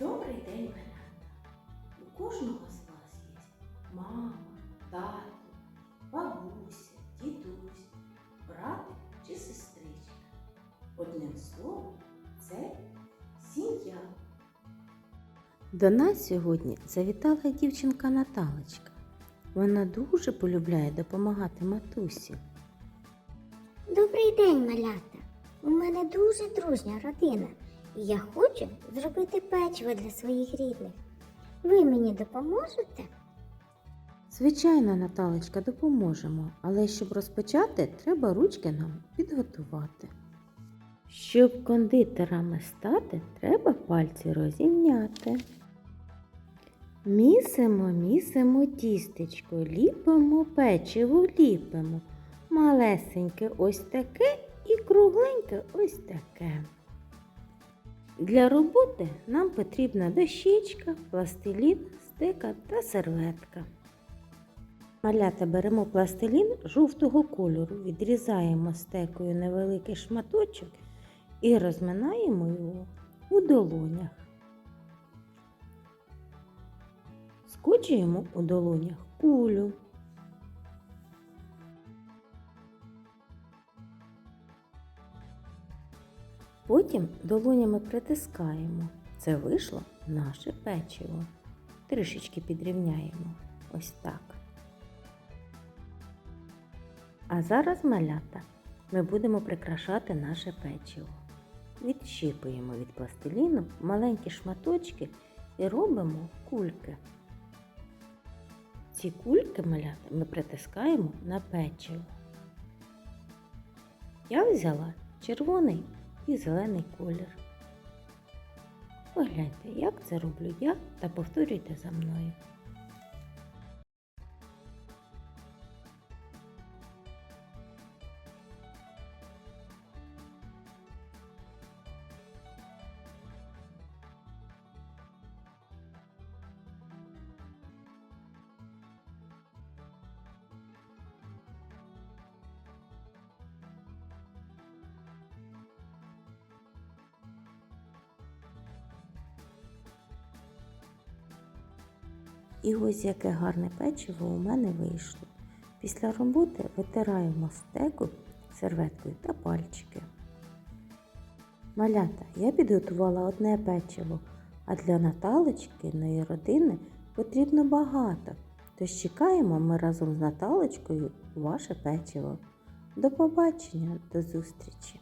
Добрий день, малята! У кожного з вас є мама, тато, бабуся, дідусь, братик чи сестричка. Одним словом, це сім'я. До нас сьогодні завітала дівчинка Наталочка. Вона дуже полюбляє допомагати матусі. Добрий день, малята. У мене дуже дружня родина, я хочу зробити печиво для своїх рідних. Ви мені допоможете? Звичайно, Наталочка, допоможемо, але щоб розпочати, треба ручки нам підготувати. Щоб кондитерами стати, треба пальці розімняти. Місимо, місимо тістечко, ліпимо печиво, ліпимо. Малесеньке ось таке і кругленьке ось таке. Для роботи нам потрібна дощечка, пластилін, стека та серветка. Малята беремо пластилін жовтого кольору, відрізаємо стекою невеликий шматочок і розминаємо його у долонях. Скочуємо у долонях кулю. Потім долонями притискаємо. Це вийшло наше печиво. Трішечки підрівняємо. Ось так. А зараз малята ми будемо прикрашати наше печиво. Відщіпуємо від пластиліну маленькі шматочки і робимо кульки. Ці кульки малята ми притискаємо на печиво. Я взяла червоний і зелений колір. Погляньте, як це роблю я та повторюйте за мною. І ось яке гарне печиво у мене вийшло. Після роботи витираємо стеку серветкою та пальчики. Малята, я підготувала одне печиво, а для Наталочкиної родини потрібно багато. Тож чекаємо ми разом з Наталочкою ваше печиво. До побачення, до зустрічі!